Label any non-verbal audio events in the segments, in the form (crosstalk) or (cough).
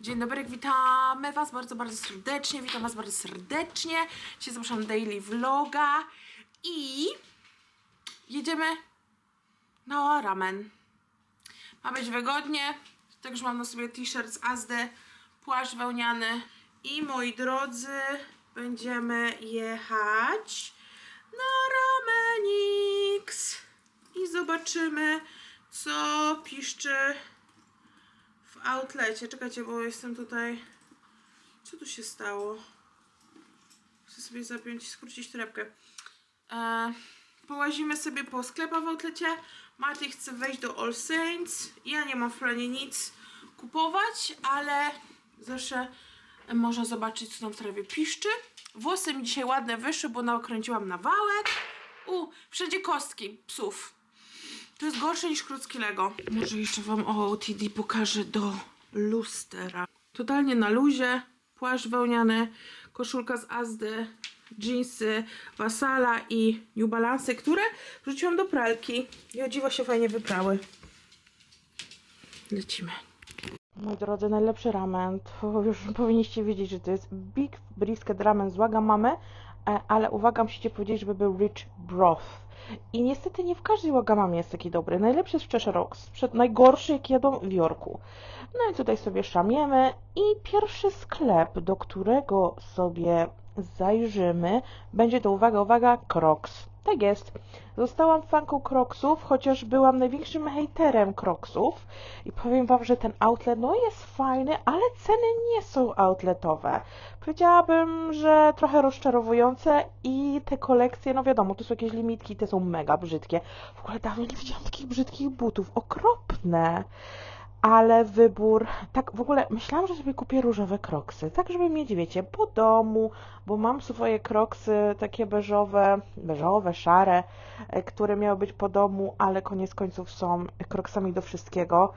Dzień dobry, witamy Was bardzo, bardzo serdecznie. Witam Was bardzo serdecznie. Dzisiaj zapraszam daily vloga i jedziemy na ramen. Ma być wygodnie. Także mam na sobie t-shirt z Azdy, płaszcz wełniany i moi drodzy, będziemy jechać na ramenix i zobaczymy, co piszczy outlecie. Czekajcie, bo jestem tutaj. Co tu się stało? Chcę sobie zapiąć i skrócić torebkę. E, połazimy sobie po sklepach w outlecie. Marty chce wejść do All Saints. Ja nie mam w planie nic kupować, ale zawsze można zobaczyć, co tam w trawie piszczy. Włosy mi dzisiaj ładne wyszły, bo nakręciłam na wałek. U, wszędzie kostki psów. To jest gorsze niż krótki Lego. Może jeszcze wam o OTD pokażę do lustera. Totalnie na luzie, płaszcz wełniany, koszulka z Azdy, jeansy, Wasala i New Balance, które wrzuciłam do pralki i o dziwo się fajnie wyprały. Lecimy. Moi drodzy, najlepszy ramen. To już powinniście wiedzieć, że to jest Big Brisket Ramen z Wagamamy, ale uwaga, musicie powiedzieć, żeby był Rich Broth. I niestety nie w każdej Wagamamie jest taki dobry. Najlepszy jest w Cheshire Rocks, najgorszy jak jadą w Jorku. No i tutaj sobie szamiemy i pierwszy sklep, do którego sobie zajrzymy, będzie to, uwaga, uwaga, Crocs. Tak jest. Zostałam fanką Crocsów, chociaż byłam największym hejterem Crocsów i powiem Wam, że ten outlet no jest fajny, ale ceny nie są outletowe. Powiedziałabym, że trochę rozczarowujące i te kolekcje, no wiadomo, to są jakieś limitki, te są mega brzydkie. W ogóle dawno nie widziałam takich brzydkich butów, okropne. Ale wybór, tak w ogóle myślałam, że sobie kupię różowe kroksy, tak żeby mieć, wiecie, po domu, bo mam swoje kroksy takie beżowe, beżowe, szare, e, które miały być po domu, ale koniec końców są kroksami do wszystkiego.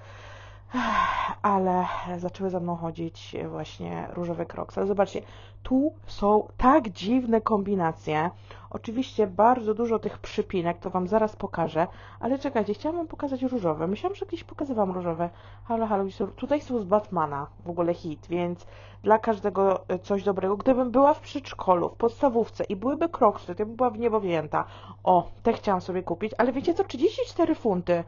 Ale zaczęły za mną chodzić właśnie różowe kroksy. Ale zobaczcie, tu są tak dziwne kombinacje. Oczywiście bardzo dużo tych przypinek, to Wam zaraz pokażę, ale czekajcie, chciałam Wam pokazać różowe. Myślałam, że kiedyś pokazywałam różowe. Halo, halo, tutaj są z Batmana, w ogóle hit, więc dla każdego e, coś dobrego. Gdybym była w przedszkolu, w podstawówce i byłyby kroksy, to bym była w niebo wzięta. O, te chciałam sobie kupić, ale wiecie co, 34 funty.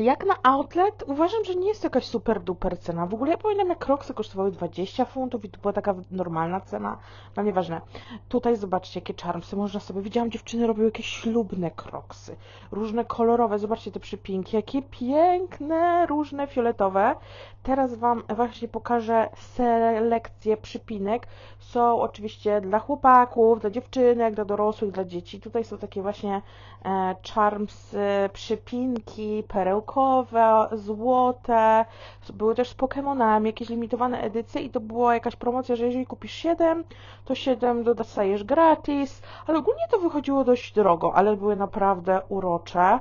Jak na outlet uważam, że nie jest to jakaś super duper cena. W ogóle ja pamiętam jak Crocsy kosztowały 20 funtów i to była taka normalna cena. No nieważne. Tutaj zobaczcie jakie charmsy można sobie. Widziałam dziewczyny robiły jakieś ślubne Crocsy. Różne kolorowe. Zobaczcie te przypinki. Jakie piękne, różne fioletowe. Teraz Wam właśnie pokażę selekcję przypinek. Są oczywiście dla chłopaków, dla dziewczynek, dla dorosłych, dla dzieci. Tutaj są takie właśnie e, charmsy, przypinki złote. Były też z Pokemonami, jakieś limitowane edycje i to była jakaś promocja, że jeżeli kupisz 7, to 7 dostajesz gratis, ale ogólnie to wychodziło dość drogo, ale były naprawdę urocze.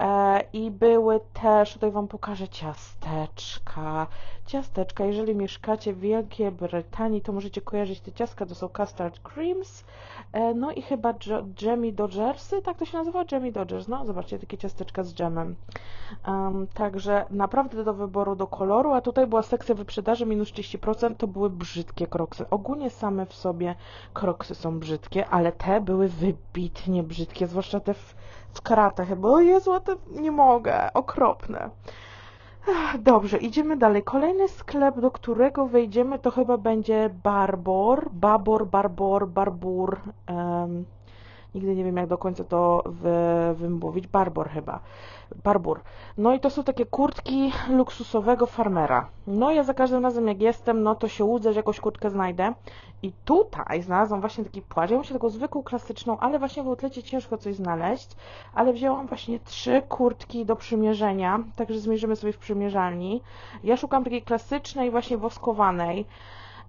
E, I były też, tutaj Wam pokażę ciasteczka. Ciasteczka, jeżeli mieszkacie w Wielkiej Brytanii, to możecie kojarzyć te ciastka, to są custard creams. E, No i chyba Jamie Dodgersy, tak to się nazywa? Jamie Dodgers, no zobaczcie, takie ciasteczka z dżemem. Um, także naprawdę do wyboru, do koloru, a tutaj była sekcja wyprzedaży minus 30%, to były brzydkie kroksy. Ogólnie same w sobie kroksy są brzydkie, ale te były wybitnie brzydkie, zwłaszcza te w, w karatach, bo o Jezu, te nie mogę, okropne. Dobrze, idziemy dalej. Kolejny sklep, do którego wejdziemy, to chyba będzie Barbor, Babor, Barbor, Barbur. em, nigdy nie wiem, jak do końca to wy, wymówić. Barbor chyba. Barbur. No i to są takie kurtki luksusowego farmera. No ja za każdym razem jak jestem, no to się łudzę, że jakąś kurtkę znajdę. I tutaj znalazłam właśnie taki płaszcz. Ja muszę taką zwykłą, klasyczną, ale właśnie w outlecie ciężko coś znaleźć. Ale wzięłam właśnie trzy kurtki do przymierzenia, także zmierzymy sobie w przymierzalni. Ja szukam takiej klasycznej, właśnie woskowanej.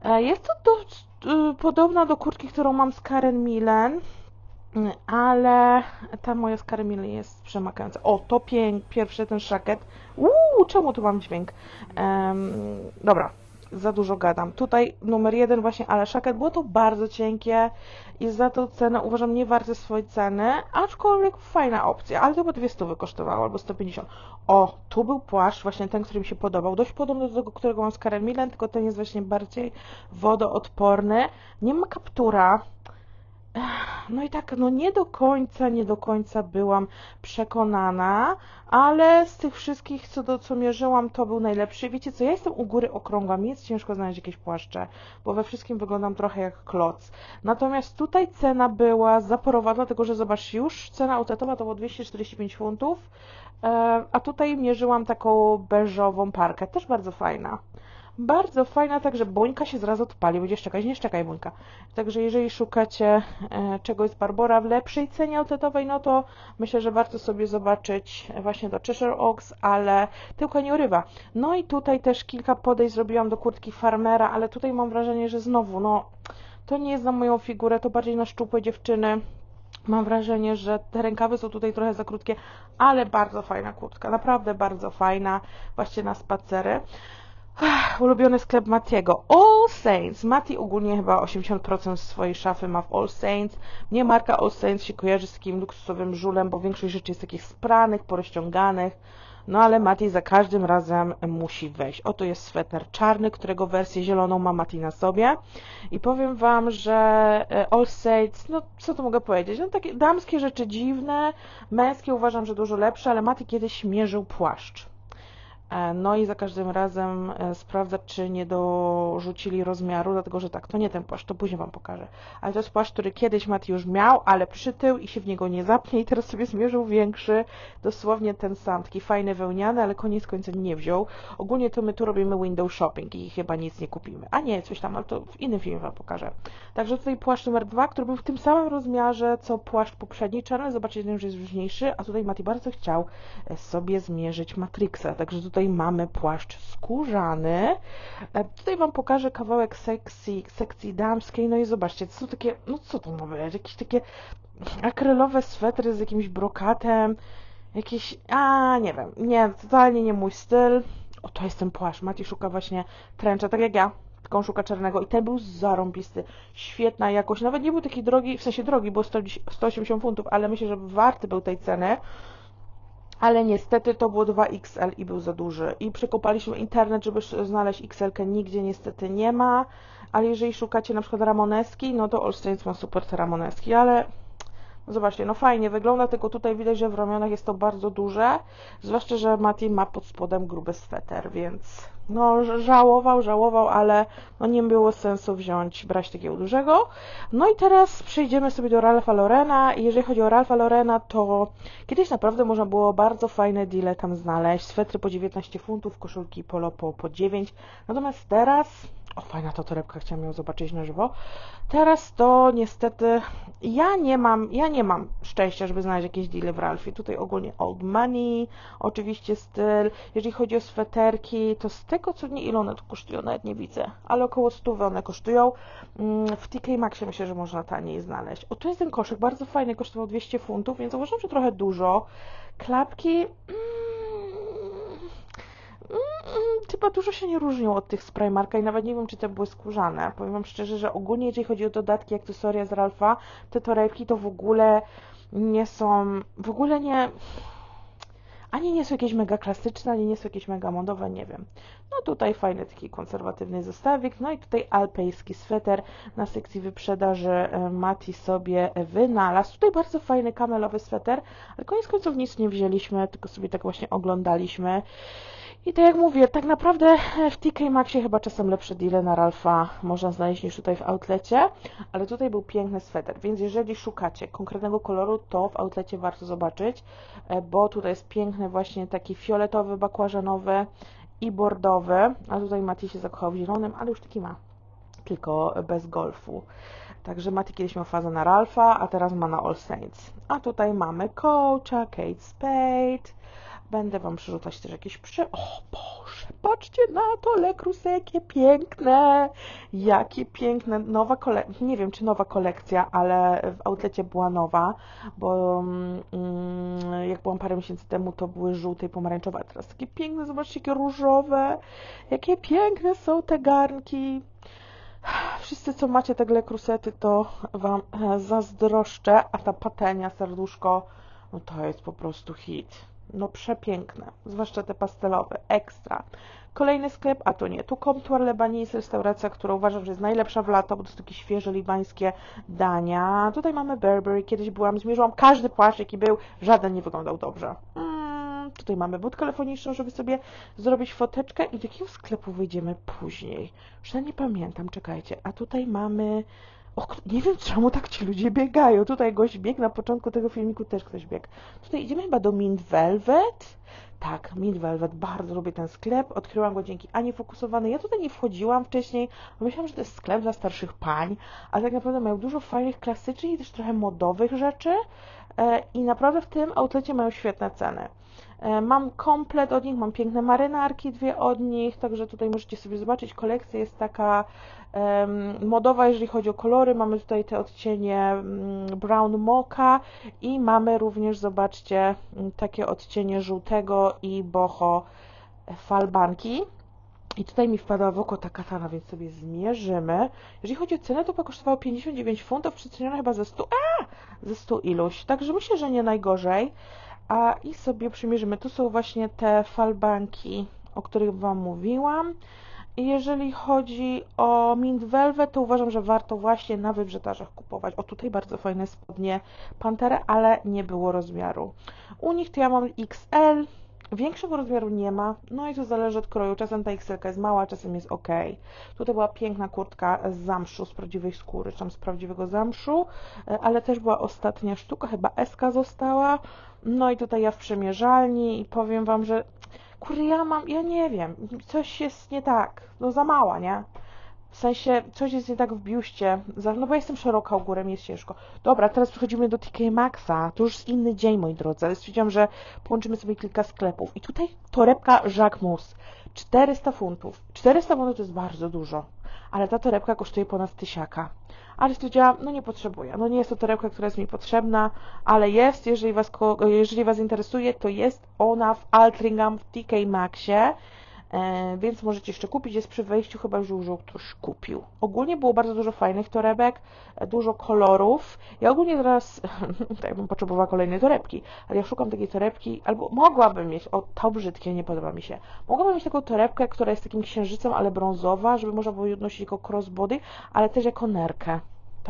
E, Jest to y, podobna do kurtki, którą mam z Karen Millen, y, ale ta moja z jest przemakająca. O, to pierwszy ten szaket. Uuu, czemu tu mam dźwięk? Em, dobra, za dużo gadam. Tutaj numer jeden właśnie Ale Szaket, było to bardzo cienkie i za tą cenę uważam nie warte swojej ceny, aczkolwiek fajna opcja, ale to chyba 200 kosztowało, albo 150. O, tu był płaszcz, właśnie ten, który mi się podobał, dość podobny do tego, którego mam z tylko ten jest właśnie bardziej wodoodporny. Nie ma kaptura, no i tak, no nie do końca, nie do końca byłam przekonana, ale z tych wszystkich, co do co mierzyłam, to był najlepszy. Wiecie co, ja jestem u góry okrągła, mi jest ciężko znaleźć jakieś płaszcze, bo we wszystkim wyglądam trochę jak kloc. Natomiast tutaj cena była zaporowa, dlatego że zobacz, już cena outetowa to było 245 funtów, a tutaj mierzyłam taką beżową parkę, też bardzo fajna. Bardzo fajna, także bońka się zaraz odpali. Będziesz czekać, nie czekaj bońka. Także jeżeli szukacie e, czegoś z Barbora w lepszej cenie outetowej, no to myślę, że warto sobie zobaczyć właśnie do Cheshire Oaks, ale tylko nie urywa. No i tutaj też kilka podejść zrobiłam do kurtki farmera, ale tutaj mam wrażenie, że znowu, no to nie jest na moją figurę, to bardziej na szczupłe dziewczyny. Mam wrażenie, że te rękawy są tutaj trochę za krótkie, ale bardzo fajna kurtka, naprawdę bardzo fajna, właśnie na spacery. Ulubiony sklep Matiego. All Saints. Mati ogólnie chyba 80% swojej szafy ma w All Saints. Mnie marka All Saints się kojarzy z takim luksusowym żulem, bo większość rzeczy jest takich spranych, porozciąganych. No ale Mati za każdym razem musi wejść. Oto jest sweter czarny, którego wersję zieloną ma Mati na sobie. I powiem Wam, że e, All Saints, no co tu mogę powiedzieć? No takie damskie rzeczy dziwne, męskie uważam, że dużo lepsze, ale Mati kiedyś mierzył płaszcz. E, no i za każdym razem e, sprawdzać, czy nie dorzucili rozmiaru, dlatego że tak, to nie ten płaszcz, to później Wam pokażę. Ale to jest płaszcz, który kiedyś Mati już miał, ale przytył i się w niego nie zapnie i teraz sobie zmierzył większy, dosłownie ten sam, taki fajny wełniany, ale koniec końcem nie wziął. Ogólnie to my tu robimy window shopping i chyba nic nie kupimy. A nie, coś tam, ale to w innym filmie Wam pokażę. Także tutaj płaszcz numer dwa, który był w tym samym rozmiarze, co płaszcz poprzedni czarny, zobaczycie, że jest różniejszy, a tutaj Mati bardzo chciał e, sobie zmierzyć Matrixa, także tutaj tutaj mamy płaszcz skórzany. E, tutaj Wam pokażę kawałek sekcji, sekcji damskiej. No i zobaczcie, to są takie, no co to ma być? Jakieś takie akrylowe swetry z jakimś brokatem. Jakieś, a nie wiem, nie, totalnie nie mój styl. O, to jest ten płaszcz. Maciej szuka właśnie tręcza, tak jak ja tylko szuka czarnego i ten był zarąbisty, świetna jakość, nawet nie był taki drogi, w sensie drogi, bo 180 funtów, ale myślę, że warty był tej ceny ale niestety to było 2XL i był za duży. I przekopaliśmy internet, żeby znaleźć XL, nigdzie niestety nie ma, ale jeżeli szukacie na przykład Ramoneski, no to Saints ma super te Ramoneski, ale zobaczcie, no fajnie wygląda, tylko tutaj widać, że w ramionach jest to bardzo duże, zwłaszcza, że Mati ma pod spodem gruby sweter, więc no żałował, żałował, ale no nie było sensu wziąć, brać takiego dużego. No i teraz przejdziemy sobie do Ralpha Lorena jeżeli chodzi o Ralpha Lorena, to kiedyś naprawdę można było bardzo fajne deale tam znaleźć, swetry po 19 funtów, koszulki polo po, po 9, natomiast teraz o, fajna to torebka, chciałam ją zobaczyć na żywo. Teraz to niestety ja nie mam, ja nie mam szczęścia, żeby znaleźć jakieś deale w Ralphie. Tutaj ogólnie old money, oczywiście styl. Jeżeli chodzi o sweterki, to z tego co nie ile one tu kosztują, nawet nie widzę, ale około 100 one kosztują. Mm, w TK Maxie myślę, że można taniej znaleźć. O, tu jest ten koszyk, bardzo fajny, kosztował 200 funtów, więc uważam, że trochę dużo. Klapki... Mm, chyba dużo się nie różnią od tych z Primarka i nawet nie wiem, czy te były skórzane. Powiem Wam szczerze, że ogólnie jeżeli chodzi o dodatki, akcesoria z Ralfa, te torebki to w ogóle nie są, w ogóle nie, ani nie są jakieś mega klasyczne, ani nie są jakieś mega modowe, nie wiem. No tutaj fajny taki konserwatywny zestawik, no i tutaj alpejski sweter na sekcji wyprzedaży e, Mati sobie wynalazł. Tutaj bardzo fajny kamelowy sweter, ale koniec końców nic nie wzięliśmy, tylko sobie tak właśnie oglądaliśmy. I tak jak mówię, tak naprawdę w TK Maxie chyba czasem lepsze deale na Ralfa można znaleźć niż tutaj w outlecie, ale tutaj był piękny sweter, więc jeżeli szukacie konkretnego koloru, to w outlecie warto zobaczyć, e, bo tutaj jest piękny właśnie taki fioletowy, bakłażanowy i bordowy, a tutaj Mati się zakochał w zielonym, ale już taki ma, tylko bez golfu. Także Mati kiedyś miał fazę na Ralfa, a teraz ma na All Saints. A tutaj mamy Coacha, Kate Spade, Będę Wam przerzucać też jakieś przy... O Boże! Patrzcie na to, Le Creuset, jakie piękne! Jakie piękne. Nowa kolekcja, nie wiem czy nowa kolekcja, ale w outlecie była nowa, bo mm, jak byłam parę miesięcy temu, to były żółte i pomarańczowe, a teraz takie piękne, zobaczcie, jakie różowe. Jakie piękne są te garnki. Wszyscy, co macie te Le Crusety, to Wam e, zazdroszczę, a ta patenia, serduszko, no to jest po prostu hit. No przepiękne, zwłaszcza te pastelowe, ekstra. Kolejny sklep, a to nie, tu Comptoir Lebani jest restauracja, która uważam, że jest najlepsza w lato, bo to są takie świeże libańskie dania. Tutaj mamy Burberry, kiedyś byłam, zmierzyłam każdy płaszcz, jaki był, żaden nie wyglądał dobrze. Mm, tutaj mamy budkę telefoniczną, żeby sobie zrobić foteczkę i do jakiego sklepu wyjdziemy później. Już nie pamiętam, czekajcie. A tutaj mamy o, nie wiem czemu tak ci ludzie biegają. Tutaj gość biegł, na początku tego filmiku też ktoś biegł. Tutaj idziemy chyba do Mint Velvet. Tak, Mint Velvet, bardzo lubię ten sklep. Odkryłam go dzięki Ani Fokusowanej. Ja tutaj nie wchodziłam wcześniej. Myślałam, że to jest sklep dla starszych pań, ale tak naprawdę mają dużo fajnych, klasycznych i też trochę modowych rzeczy. E, I naprawdę w tym outlecie mają świetne ceny. E, mam komplet od nich, mam piękne marynarki, dwie od nich, także tutaj możecie sobie zobaczyć. Kolekcja jest taka modowa, jeżeli chodzi o kolory. Mamy tutaj te odcienie um, brown mocha i mamy również, zobaczcie, um, takie odcienie żółtego i boho falbanki. I tutaj mi wpadła w oko ta katana, więc sobie zmierzymy. Jeżeli chodzi o cenę, to kosztowało 59 funtów, przecenione chyba ze 100, a, ze 100 iluś. Także myślę, że nie najgorzej. A i sobie przymierzymy. Tu są właśnie te falbanki, o których Wam mówiłam. Jeżeli chodzi o Mint Velvet, to uważam, że warto właśnie na wybrzedarzach kupować. O, tutaj bardzo fajne spodnie Pantera, ale nie było rozmiaru. U nich to ja mam XL, Większego rozmiaru nie ma, no i to zależy od kroju. Czasem ta XL jest mała, czasem jest ok. Tutaj była piękna kurtka z zamszu, z prawdziwej skóry, czy tam z prawdziwego zamszu, e, ale też była ostatnia sztuka, chyba SK została. No i tutaj ja w przemierzalni i powiem Wam, że kurde, ja mam, ja nie wiem, coś jest nie tak, no za mała, nie? W sensie, coś jest nie tak w biuście, no bo jestem szeroka u górę, mi jest ciężko. Dobra, teraz przechodzimy do TK Maxa, to już inny dzień, moi drodzy, ale stwierdziłam, że połączymy sobie kilka sklepów. I tutaj torebka Jacques 400 funtów. 400 funtów to jest bardzo dużo, ale ta torebka kosztuje ponad tysiaka ale stwierdziłam, no nie potrzebuję. No nie jest to torebka, która jest mi potrzebna, ale jest, jeżeli Was, jeżeli was interesuje, to jest ona w Altringham w TK Maxie. E, więc możecie jeszcze kupić, jest przy wejściu, chyba już ktoś kupił. Ogólnie było bardzo dużo fajnych torebek, e, dużo kolorów. Ja ogólnie teraz, (laughs) tak bym potrzebowała kolejnej torebki, ale ja szukam takiej torebki, albo mogłabym mieć, o to brzydkie, nie podoba mi się, mogłabym mieć taką torebkę, która jest takim księżycem, ale brązowa, żeby można było nosić jako crossbody, ale też jako nerkę.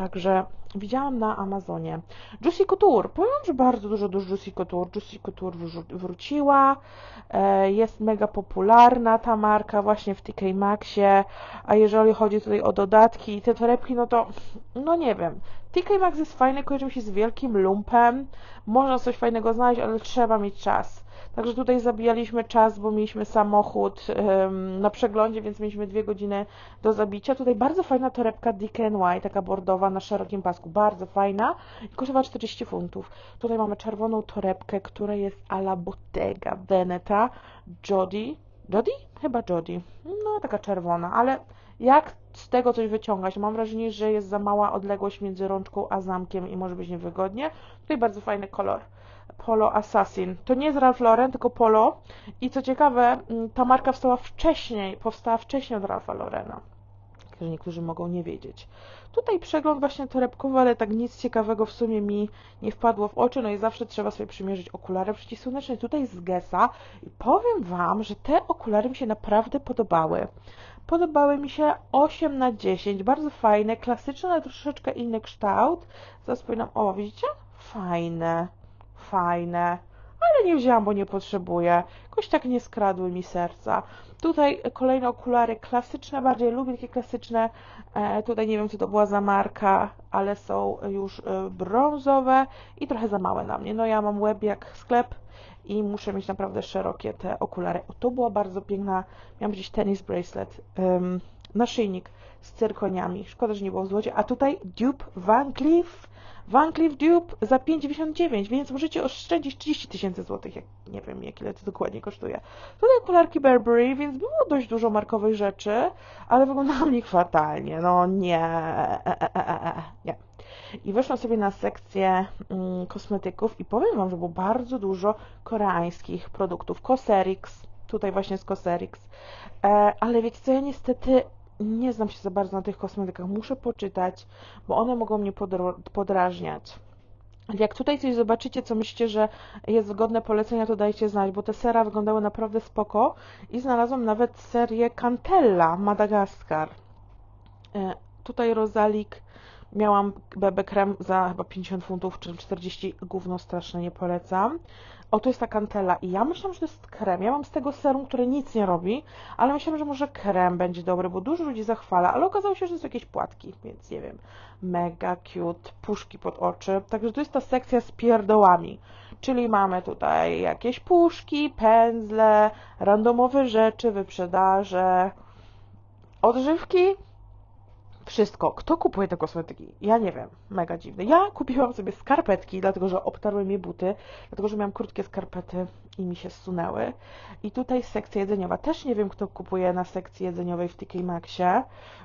Także widziałam na Amazonie. Juicy Couture. Powiem, że bardzo dużo do Juicy Couture. Juicy Couture wróciła. E, jest mega popularna ta marka właśnie w TK Maxie. A jeżeli chodzi tutaj o dodatki i te torebki, no to no nie wiem. TK Maxx jest fajny, kojarzy mi się z wielkim lumpem. Można coś fajnego znaleźć, ale trzeba mieć czas. Także tutaj zabijaliśmy czas, bo mieliśmy samochód um, na przeglądzie, więc mieliśmy dwie godziny do zabicia. Tutaj bardzo fajna torebka DKNY, taka bordowa na szerokim pasku, bardzo fajna i kosztowała 40 funtów. Tutaj mamy czerwoną torebkę, która jest a la Bottega Veneta Jody. Jody? Chyba Jody. No, taka czerwona, ale jak z tego coś wyciągać? Mam wrażenie, że jest za mała odległość między rączką a zamkiem i może być niewygodnie. Tutaj bardzo fajny kolor. Polo Assassin. To nie jest Ralph Lauren, tylko Polo. I co ciekawe, mm, ta marka powstała wcześniej, powstała wcześniej od Ralpha Laurena. Że niektórzy mogą nie wiedzieć. Tutaj przegląd właśnie torebkowy, ale tak nic ciekawego w sumie mi nie wpadło w oczy. No i zawsze trzeba sobie przymierzyć okulary przeciwsłoneczne. Tutaj z Gessa. I powiem Wam, że te okulary mi się naprawdę podobały. Podobały mi się 8 na 10. Bardzo fajne, klasyczne, ale troszeczkę inny kształt. Zaraz powinnam, o widzicie? Fajne fajne, ale nie wzięłam, bo nie potrzebuję. Jakoś tak nie skradły mi serca. Tutaj kolejne okulary klasyczne, bardziej lubię takie klasyczne. E, tutaj nie wiem, co to była za marka, ale są już e, brązowe i trochę za małe na mnie. No ja mam łeb jak sklep i muszę mieć naprawdę szerokie te okulary. O, to była bardzo piękna, miałam gdzieś tenis bracelet. Um, naszyjnik z cyrkoniami. Szkoda, że nie było w złocie. A tutaj dupe Van Cleef. Van Cleef dupe za 5,99, więc możecie oszczędzić 30 tysięcy złotych. Jak, nie wiem, jak ile to dokładnie kosztuje. Tutaj kolarki Burberry, więc było dość dużo markowych rzeczy, ale wyglądało mi fatalnie. No nie, e, e, e, e, nie. I weszłam sobie na sekcję mm, kosmetyków i powiem Wam, że było bardzo dużo koreańskich produktów. Cosrx, tutaj właśnie z Cosrx. E, ale wiecie co, ja niestety nie znam się za bardzo na tych kosmetykach. Muszę poczytać, bo one mogą mnie podrażniać. Jak tutaj coś zobaczycie, co myślicie, że jest godne polecenia, to dajcie znać, bo te sera wyglądały naprawdę spoko i znalazłam nawet serię Cantella Madagaskar. E, tutaj Rozalik Miałam BB krem za chyba 50 funtów, czy 40, gówno straszne, nie polecam. O, to jest ta kantela i ja myślałam, że to jest krem. Ja mam z tego serum, które nic nie robi, ale myślałam, że może krem będzie dobry, bo dużo ludzi zachwala, ale okazało się, że to są jakieś płatki, więc nie wiem. Mega cute, puszki pod oczy. Także to jest ta sekcja z pierdołami. Czyli mamy tutaj jakieś puszki, pędzle, randomowe rzeczy, wyprzedaże, odżywki, wszystko. Kto kupuje te kosmetyki? Ja nie wiem. Mega dziwne. Ja kupiłam sobie skarpetki, dlatego że obtarły mnie buty, dlatego że miałam krótkie skarpety i mi się zsunęły. I tutaj sekcja jedzeniowa. Też nie wiem, kto kupuje na sekcji jedzeniowej w TK Maxie.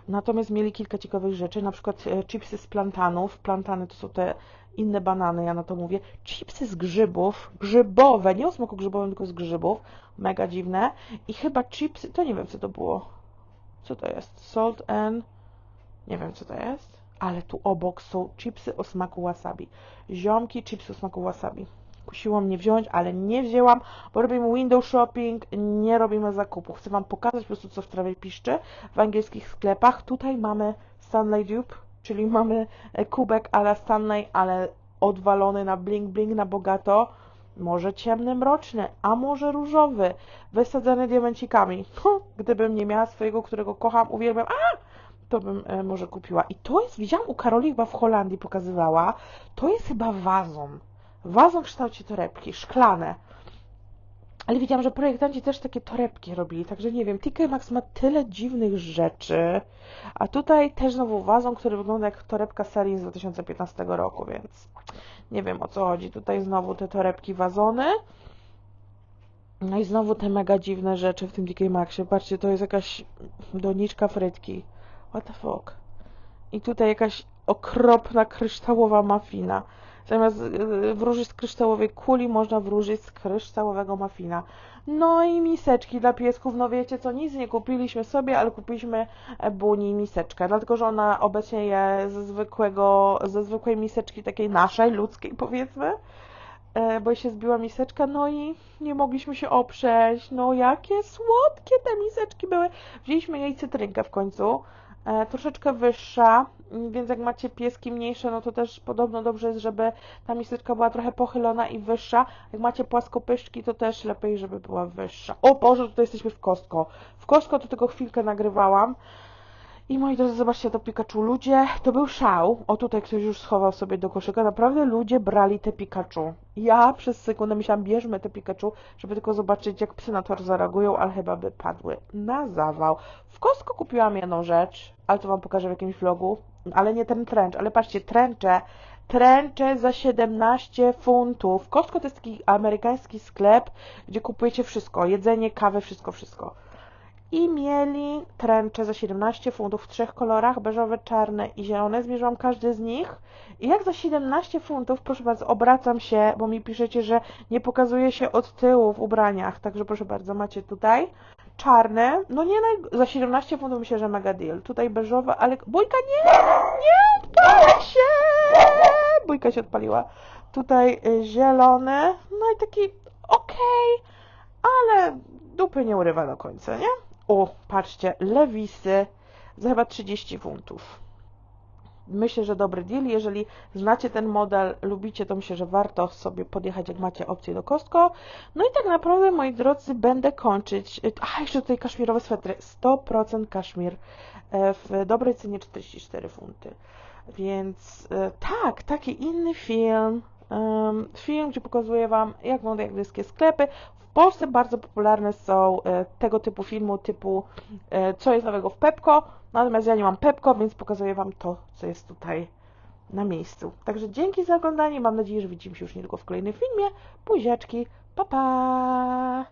Natomiast mieli kilka ciekawych rzeczy, na przykład e, chipsy z plantanów. Plantany to są te inne banany, ja na to mówię. Chipsy z grzybów, grzybowe, nie o smaku grzybowym, tylko z grzybów. Mega dziwne. I chyba chipsy, to nie wiem, co to było. Co to jest? Salt and nie wiem, co to jest, ale tu obok są chipsy o smaku wasabi. Ziomki, chipsy o smaku wasabi. Kusiło mnie wziąć, ale nie wzięłam, bo robimy window shopping, nie robimy zakupu. Chcę Wam pokazać po prostu, co w trawie piszczy w angielskich sklepach. Tutaj mamy Stanley Dupe, czyli mamy e, kubek ala Stanley, ale odwalony na bling bling, na bogato. Może ciemny, mroczny, a może różowy, wysadzony diamencikami. (laughs) Gdybym nie miała swojego, którego kocham, uwielbiam. A! To bym e, może kupiła. I to jest, widziałam u Karoli chyba w Holandii pokazywała, to jest chyba wazon. Wazon w kształcie torebki, szklane. Ale widziałam, że projektanci też takie torebki robili, także nie wiem, TK Maxx ma tyle dziwnych rzeczy, a tutaj też znowu wazon, który wygląda jak torebka serii z 2015 roku, więc nie wiem o co chodzi. Tutaj znowu te torebki wazony. No i znowu te mega dziwne rzeczy w tym TK Maxie. Patrzcie, to jest jakaś doniczka frytki. What the fuck? I tutaj jakaś okropna kryształowa mafina. Zamiast y, wróżyć z kryształowej kuli, można wróżyć z kryształowego mafina. No i miseczki dla piesków. No wiecie co, nic nie kupiliśmy sobie, ale kupiliśmy Buni miseczkę. Dlatego, że ona obecnie je ze zwykłego, ze zwykłej miseczki takiej naszej, ludzkiej powiedzmy e, bo się zbiła miseczka, no i nie mogliśmy się oprzeć. No jakie słodkie te miseczki były. Wzięliśmy jej cytrynkę w końcu. E, troszeczkę wyższa, więc jak macie pieski mniejsze, no to też podobno dobrze jest, żeby ta miseczka była trochę pochylona i wyższa. Jak macie płaskopyszczki, to też lepiej, żeby była wyższa. O Boże, tutaj jesteśmy w Kostko. W Kostko to tylko chwilkę nagrywałam. I moi drodzy, zobaczcie to Pikachu. Ludzie, to był szał. O, tutaj ktoś już schował sobie do koszyka. Naprawdę ludzie brali te Pikachu. Ja przez sekundę myślałam, bierzmy te Pikachu, żeby tylko zobaczyć, jak psy na to zareagują, ale chyba by padły na zawał. W Costco kupiłam jedną rzecz, ale to Wam pokażę w jakimś vlogu. Ale nie ten trench, ale patrzcie, trencze. Trencze za 17 funtów. Costco to jest taki amerykański sklep, gdzie kupujecie wszystko. Jedzenie, kawę, wszystko, wszystko i mieli tręcze za 17 funtów w trzech kolorach, beżowe, czarne i zielone. Zmierzyłam każdy z nich i jak za 17 funtów, proszę bardzo, obracam się, bo mi piszecie, że nie pokazuje się od tyłu w ubraniach, także proszę bardzo, macie tutaj czarne, no nie za 17 funtów myślę, że mega deal. Tutaj beżowe, ale bójka nie, nie odpala się, bójka się odpaliła. Tutaj y, zielone, no i taki okej, okay, ale dupy nie urywa do końca, nie? O, patrzcie, lewisy za chyba 30 funtów. Myślę, że dobry deal. Jeżeli znacie ten model, lubicie, to myślę, że warto sobie podjechać, jak macie opcję do Costco. No i tak naprawdę, moi drodzy, będę kończyć. A, jeszcze tutaj kaszmirowe swetry. 100% kaszmir e, w dobrej cenie 44 funty. Więc e, tak, taki inny film. Film, gdzie pokazuję Wam, jak wyglądają angielskie sklepy Polsce bardzo popularne są e, tego typu filmu, typu e, co jest nowego w Pepko, natomiast ja nie mam Pepko, więc pokazuję Wam to, co jest tutaj na miejscu. Także dzięki za oglądanie, mam nadzieję, że widzimy się już niedługo w kolejnym filmie. Buziaczki, pa pa!